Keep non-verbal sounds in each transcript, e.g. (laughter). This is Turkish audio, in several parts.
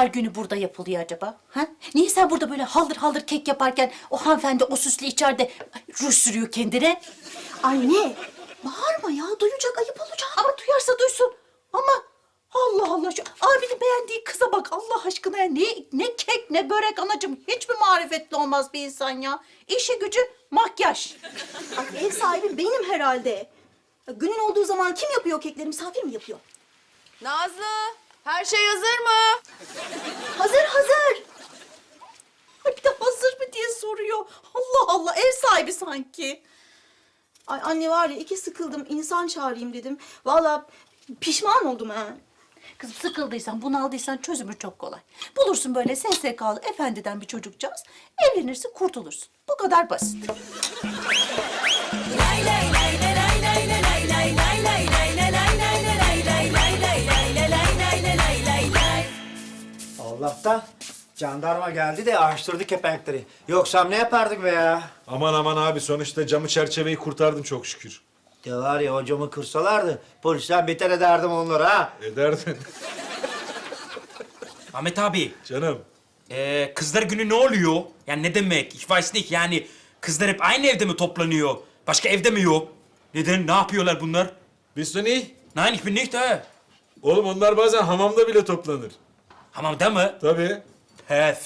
Kızlar günü burada yapılıyor acaba? Ha? Niye sen burada böyle haldır haldır kek yaparken o hanımefendi o süslü içeride ruj sürüyor kendine? Anne, bağırma ya. Duyacak, ayıp olacak. Ama duyarsa duysun. Ama Allah Allah şu abinin beğendiği kıza bak Allah aşkına ya. Ne, ne kek ne börek anacığım. Hiç mi marifetli olmaz bir insan ya? İşi gücü makyaj. Ay, ev sahibi benim herhalde. Günün olduğu zaman kim yapıyor kekleri? Misafir mi yapıyor? Nazlı, her şey hazır mı? Hazır, hazır. Ay bir de hazır mı diye soruyor. Allah Allah ev sahibi sanki. Ay anne var ya iki sıkıldım. insan çağırayım dedim. Vallahi pişman oldum ha. Kızım sıkıldıysan, bunaldıysan çözümü çok kolay. Bulursun böyle SSK'lı efendiden bir çocukcağız. Evlenirsin, kurtulursun. Bu kadar basit. Allah'tan jandarma geldi de açtırdı kepenkleri. Yoksa ne yapardık be ya? Aman aman abi sonuçta camı çerçeveyi kurtardım çok şükür. Ya var ya hocamı kırsalardı polisten beter ederdim onları ha. Ederdin. (laughs) Ahmet abi, Canım. ee, kızlar günü ne oluyor? Yani ne demek? Ich weiß nicht. Yani kızlar hep aynı evde mi toplanıyor? Başka evde mi yok? Neden? Ne yapıyorlar bunlar? Bist du nicht? Nein, ich bin nicht da. Oğlum onlar bazen hamamda bile toplanır. Hamamda mı? Tabii. He.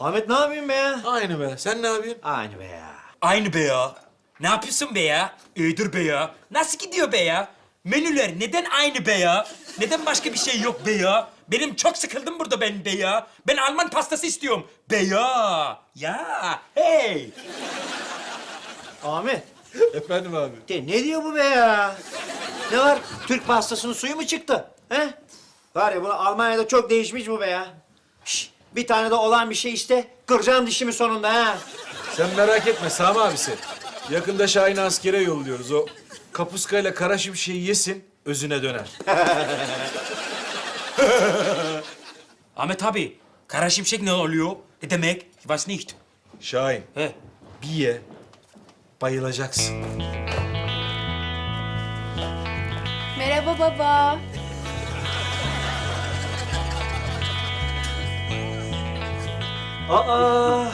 Ahmet ne yapayım be ya? Aynı be. Sen ne yapıyorsun? Aynı be ya. Aynı be ya. Ne yapıyorsun be ya? İyidir be ya. Nasıl gidiyor be ya? Menüler neden aynı be ya? Neden başka bir şey yok be ya? Benim çok sıkıldım burada ben be ya. Ben Alman pastası istiyorum. Be ya. Ya. Hey. Ahmet Efendim abi. de ne diyor bu be ya? Ne var? Türk pastasının suyu mu çıktı? He? Var ya bunu Almanya'da çok değişmiş bu be ya. Şş, bir tane de olan bir şey iste. Kıracağım dişimi sonunda ha. Sen merak etme Sami abisi. Yakında Şahin'i askere yolluyoruz. O kapuskayla kara şimşeği yesin, özüne döner. (laughs) Ahmet abi, kara şimşek ne oluyor? Ne demek? Weiß nicht. Şahin, He. bir ye. Bayılacaksın. Merhaba baba. Aa!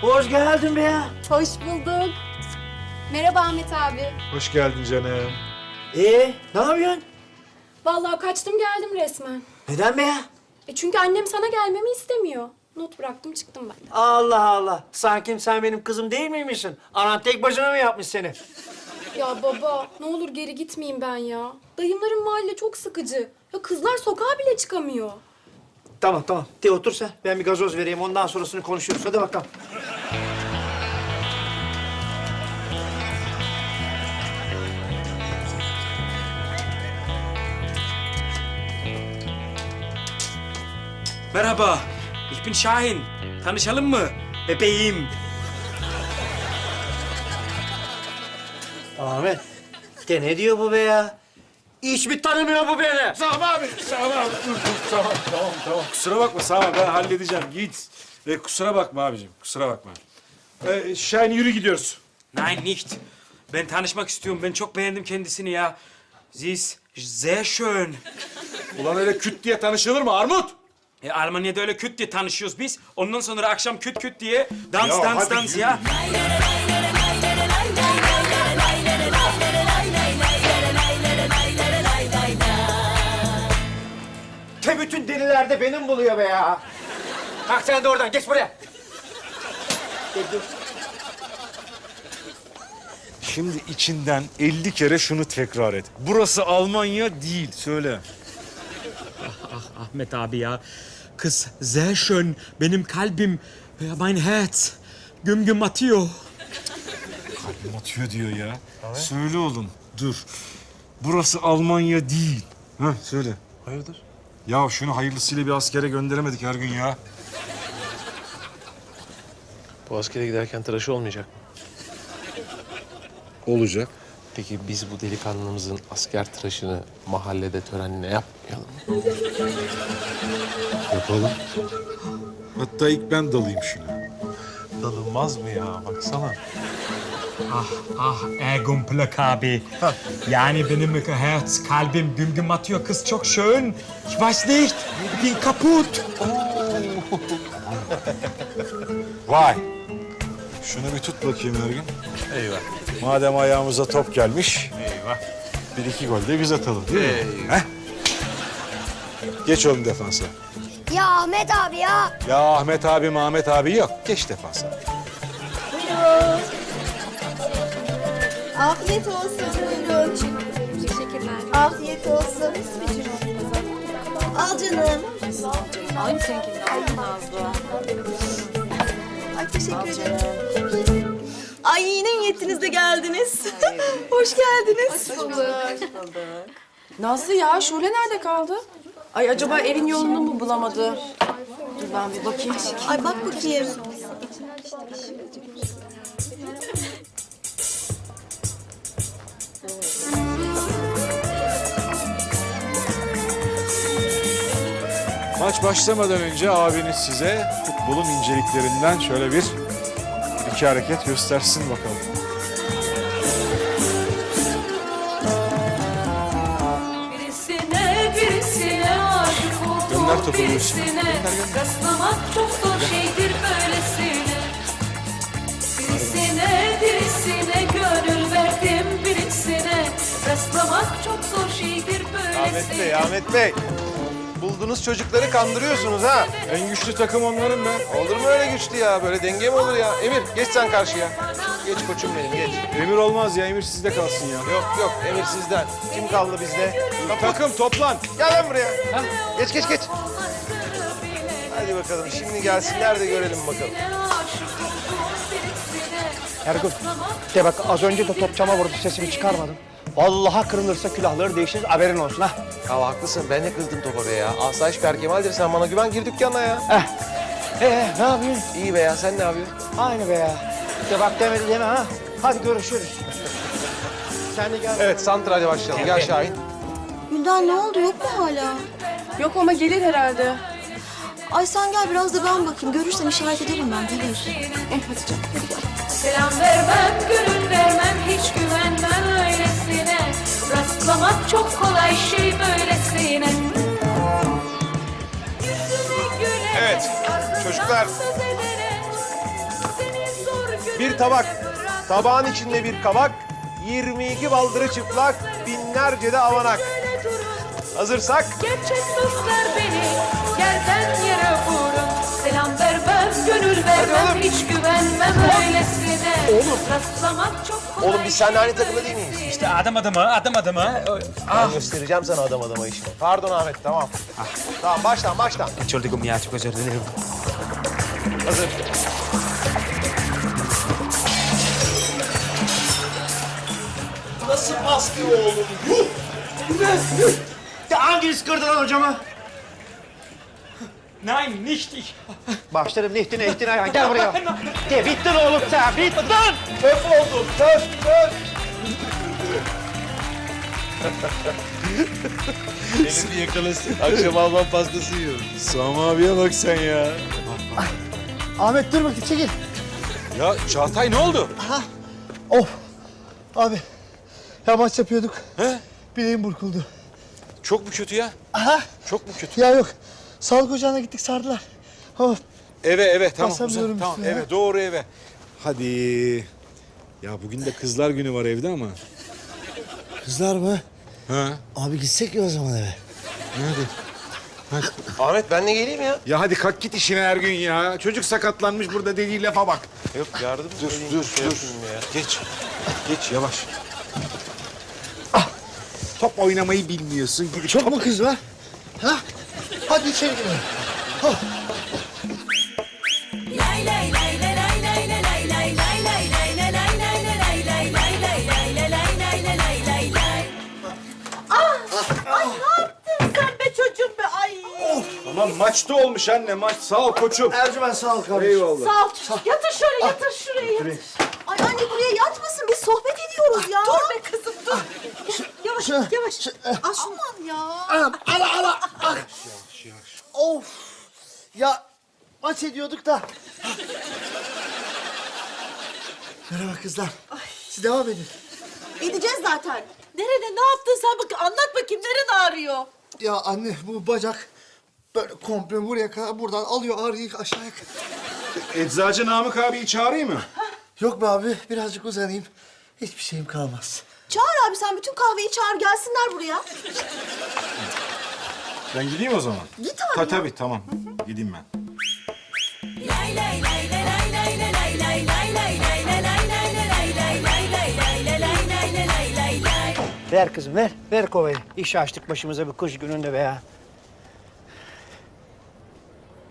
Hoş geldin be ya. Hoş bulduk. Merhaba Ahmet abi. Hoş geldin canım. Ee, ne yapıyorsun? Vallahi kaçtım geldim resmen. Neden be ya? E çünkü annem sana gelmemi istemiyor. Not bıraktım çıktım ben. Allah Allah. Sanki sen benim kızım değil miymişsin? Anan tek başına mı yapmış seni? Ya baba ne olur geri gitmeyeyim ben ya. Dayımların mahalle çok sıkıcı. Ya kızlar sokağa bile çıkamıyor. Tamam tamam. De otur sen. Ben bir gazoz vereyim. Ondan sonrasını konuşuruz. Hadi bakalım. Merhaba, ich bin Şahin. Tanışalım mı? Bebeğim. Ahmet. De ne diyor bu be ya? Hiç mi tanımıyor bu beni? Sami abi, Sami abi. Dur, dur. Tamam, tamam, tamam. Kusura bakma Sami ben halledeceğim. Git. E, kusura bakma abicim, kusura bakma. E, Şahin yürü gidiyoruz. Nein, nicht. Ben tanışmak istiyorum. Ben çok beğendim kendisini ya. Sie ist sehr schön. Ulan öyle küt diye tanışılır mı Armut? E, Almanya'da öyle küt diye tanışıyoruz biz. Ondan sonra akşam küt küt diye dans Ya dans hadi dans yürü. ya. Te bütün deliler de benim buluyor be ya. Kalk sen de oradan. Geç buraya. De, dur. Şimdi içinden 50 kere şunu tekrar et. Burası Almanya değil, söyle. Ahmet abi ya. Kız sehr schön. Benim kalbim, ya mein Herz güm güm atıyor. Kalbim atıyor diyor ya. Söyle oğlum, dur. Burası Almanya değil. Ha söyle. Hayırdır? Ya şunu hayırlısıyla bir askere gönderemedik her gün ya. Bu askere giderken tıraşı olmayacak mı? Olacak. Peki biz bu delikanlımızın asker tıraşını mahallede törenle yapmayalım mı? Yapalım. Hatta ilk ben dalayım şuna. alınmaz mı ya? Baksana. Ah ah Ergun Plak abi. Yani benim Herz, kalbim güm güm atıyor. Kız çok schön. Ich weiß nicht. Ich bin kaputt. (laughs) Vay. Şunu bir tut bakayım Ergün. Eyvah. Madem ayağımıza top gelmiş. Eyvah. Bir iki gol de biz atalım değil mi? Heh. Geç oğlum defansa. Ya Ahmet abi ya. Ya Ahmet abi Ahmet abi yok. Geç defansa. Afiyet olsun buyurun. Teşekkürler. Afiyet olsun. Al canım. Aynı seninkini aldın Nazlı. Ay teşekkür ederim. Ay yine niyetinizde (laughs) geldiniz. Hoş geldiniz. Nazlı ya Şule nerede kaldı? Ay acaba evin yolunu mu bulamadı? Dur ben bir bakayım. Ay bak bakayım. Maç başlamadan önce abiniz size futbolun inceliklerinden şöyle bir iki hareket göstersin bakalım. Birisine birisine aşık oldum Gönder topu Gülsün. birisine Rastlamak çok zor şeydir böylesine Birisine birisine gönül verdim birisine Rastlamak çok zor şeydir böylesine Ahmet Bey, Ahmet Bey. Buldunuz çocukları kandırıyorsunuz ha. En güçlü takım onların be. Olur mu öyle güçlü ya? Böyle denge mi olur ya? Emir geç sen karşıya. Geç koçum benim geç. Emir olmaz ya. Emir sizde kalsın ya. Yok yok Emir sizden. Kim kaldı bizde? Takım toplan. Gel lan buraya. Ha? Geç geç geç. Hadi bakalım şimdi gelsinler de görelim bakalım. Ergun, de bak az önce de top çama vurdu sesimi çıkarmadım. Vallahi kırılırsa külahları değişiriz haberin olsun ha. Ya haklısın ben de kızdım topa be ya. Asayiş Berkemal'dir sen bana güven gir dükkana ya. Ee ne yapıyorsun? İyi be ya sen ne yapıyorsun? Aynı be ya. De bak demedi deme ha. Hadi görüşürüz. Sen de gel. Evet santrale başlayalım. Gel Şahin. Gülden ne oldu yok mu hala? Yok ama gelir herhalde. Ay sen gel biraz da ben bakayım. Görürsem işaret ederim ben gelir. Eh hadi canım. Selam vermem, gönül vermem, hiç güvenmem Rastlamak çok kolay şey böylesine Evet, çocuklar. Bir tabak. Tabağın içinde bir kabak. 22 baldırı çıplak. Binlerce de avanak. Hazırsak gerçek dostlar beni yerden yere vermem, gönül vermem, oğlum. hiç güvenmem öylesine Oğlum. Rastlamak çok kolay Oğlum biz seninle aynı takımda değil miyiz? İşte adam adama, adam adama. Ben göstereceğim sana adam adama işini. Pardon Ahmet tamam. Tamam baştan baştan. Kaçırdım ya, çok özür dilerim. Hazır. Nasıl bastı oğlum? Yuh! De hanginiz kırdı lan hocamı? Nein, nicht ich. Başlarım nihtine ihtine ya. Gel buraya. De bittin oğlum sen. Bittin. Töp oldun töp töp. Elini yakalasın. Akşam Alman pastası yiyorum. Sami abiye bak sen ya. Ahmet dur bakayım çekil. Ya Çağatay ne oldu? Of. Abi. Ya maç yapıyorduk. He? Bileğim burkuldu. Çok mu kötü ya? Aha. Çok mu kötü? Ya yok. Sağlık ocağına gittik sardılar. Of. Eve eve tamam. Basamıyorum tamam üstüne. eve doğru eve. Hadi. Ya bugün de kızlar günü var evde ama. Kızlar mı? Ha? Abi gitsek ya o zaman eve. Ahmet ben de geleyim ya. Ya hadi kalk git işine her gün ya. Çocuk sakatlanmış burada dediği lafa bak. Yok yardım Dur dur şey dur. ya. Geç. Geç yavaş. Ah, top oynamayı bilmiyorsun. Gidip Çok mu kız var? Ha? Hadi içeri girelim. Sen be çocuğum be ay. Tamam maçta olmuş anne maç. Sağ ol koçum. Ercüment sağ ol kardeşim. Eyvallah. Sağ ol. Yatır şöyle yatır şuraya yatır. Ay anne buraya yatmasın. Biz sohbet ediyoruz ya. Dur be kızım dur. Yavaş yavaş. Aman ya. Anam ala Ah. Of. Ya maç ediyorduk da. Merhaba kızlar. Siz devam edin. Edeceğiz zaten. Nerede ne yaptın sen bak anlat bakayım neren ağrıyor? Ya anne bu bacak böyle komple buraya kadar buradan alıyor ağrıyı aşağıya kadar. Eczacı Namık abiyi çağırayım mı? Yok be abi birazcık uzanayım. Hiçbir şeyim kalmaz. Çağır abi sen bütün kahveyi çağır gelsinler buraya. Ben gideyim o zaman. Git abi Ta, tabii tamam. Gideyim ben. Ver kızım ver. Ver kovayı. İş açtık başımıza bir kış gününde be ya.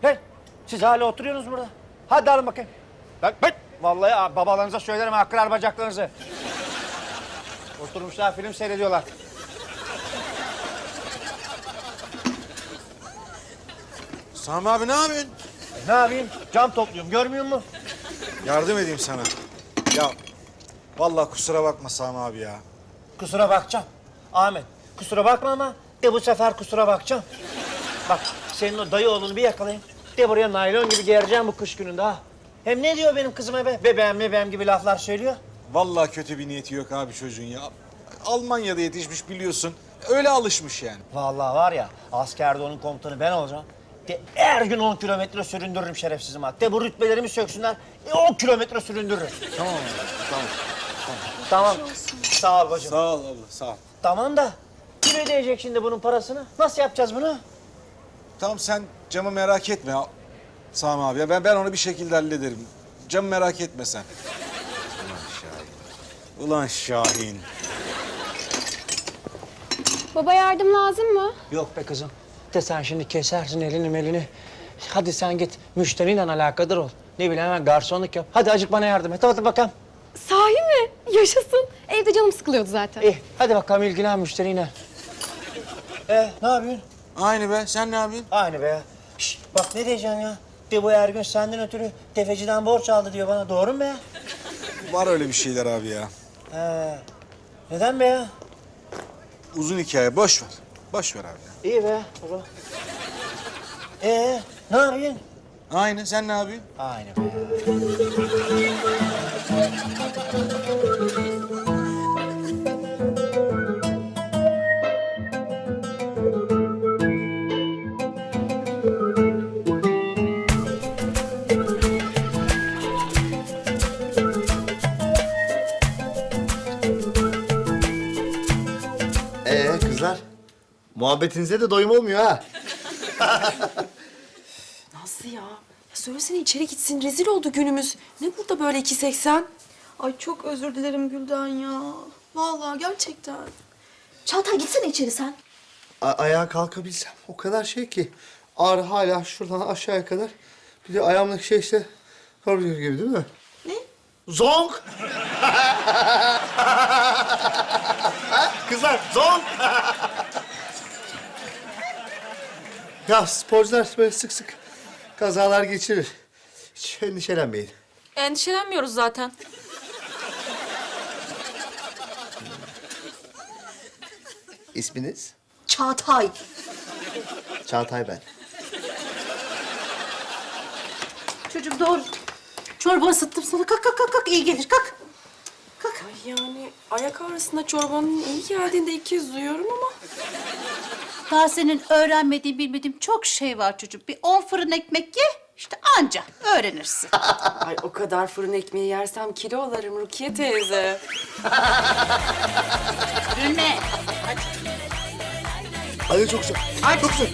Ver. Siz hala oturuyorsunuz burada. Hadi alın bakayım. Bak bak. Vallahi ha, babalarınıza söylerim ha, kırar bacaklarınızı. Oturmuşlar film seyrediyorlar. Sami abi ne yapıyorsun? Ne yapayım? Cam topluyorum görmüyor musun? Yardım edeyim sana. Ya vallahi kusura bakma Sami abi ya. Kusura bakacağım. Ahmet kusura bakma ama de bu sefer kusura bakacağım. Bak senin o dayı oğlunu bir yakalayayım. De buraya naylon gibi gereceğim bu kış gününde ha. Hem ne diyor benim kızıma be? Bebeğim bebeğim gibi laflar söylüyor. Vallahi kötü bir niyeti yok abi çocuğun ya. Almanya'da yetişmiş biliyorsun. Öyle alışmış yani. Vallahi var ya askerde onun komutanı ben olacağım. De her gün 10 kilometre süründürürüm şerefsizim ha. De bu rütbelerimi söksünler. E, 10 kilometre süründürürüm. Tamam tamam. Tamam. Sağ ol bacım. Sağ ol abla sağ ol. Tamam da kim ödeyecek şimdi bunun parasını? Nasıl yapacağız bunu? Tamam sen camı merak etme ya. Sami abi ya ben, ben onu bir şekilde hallederim. Camı merak etme sen. Ulan Şahin. Ulan Şahin. Baba yardım lazım mı? Yok be kızım. De sen şimdi kesersin elini melini. Hadi sen git müşteriyle alakadar ol. Ne bileyim hemen garsonluk yap. Hadi acık bana yardım et. Hadi bakalım. Sahi mi? Yaşasın. Evde canım sıkılıyordu zaten. İyi hadi bakalım ilgilen müşteriyle. Ee ne yapıyorsun? Aynı be sen ne yapıyorsun? Aynı be ya. Şişt, bak ne diyeceğim ya. De bu her gün senden ötürü tefeciden borç aldı diyor bana. Doğru mu be ya? Var öyle bir şeyler abi ya. He. Neden be ya? Uzun hikaye boş ver. Boş ver abi ya. İyi be o zaman. Ee ne yapıyorsun? Aynı sen ne yapıyorsun? Aynı be muhabbetinize de doyum olmuyor ha. (laughs) Nasıl ya? ya? Söylesene içeri gitsin. Rezil oldu günümüz. Ne burada böyle 2.80? Ay çok özür dilerim Gülden ya. Vallahi gerçekten. Çağatay gitsene içeri sen. A- ayağa kalkabilsem o kadar şey ki. Ağrı hala şuradan aşağıya kadar. Bir de ayağımdaki şey işte karbüratör gibi değil mi? Ne? Zonk! (laughs) Kızlar zonk! (laughs) ya sporcular böyle sık sık kazalar geçirir. Hiç endişelenmeyin. Endişelenmiyoruz zaten. İsminiz? Çağatay. Çağatay ben. Çocuğum doğru. Çorba ısıttım sana. Kalk kalk kalk kalk iyi gelir kalk. Ay yani ayak arasında çorbanın iyi geldiğinde ilk kez duyuyorum ama. Daha senin öğrenmediğin bilmediğin çok şey var çocuğum. Bir on fırın ekmek ye işte anca öğrenirsin. (laughs) Ay o kadar fırın ekmeği yersem kilo alırım Rukiye teyze. Gülme. Hadi çok güzel. Çok güzel.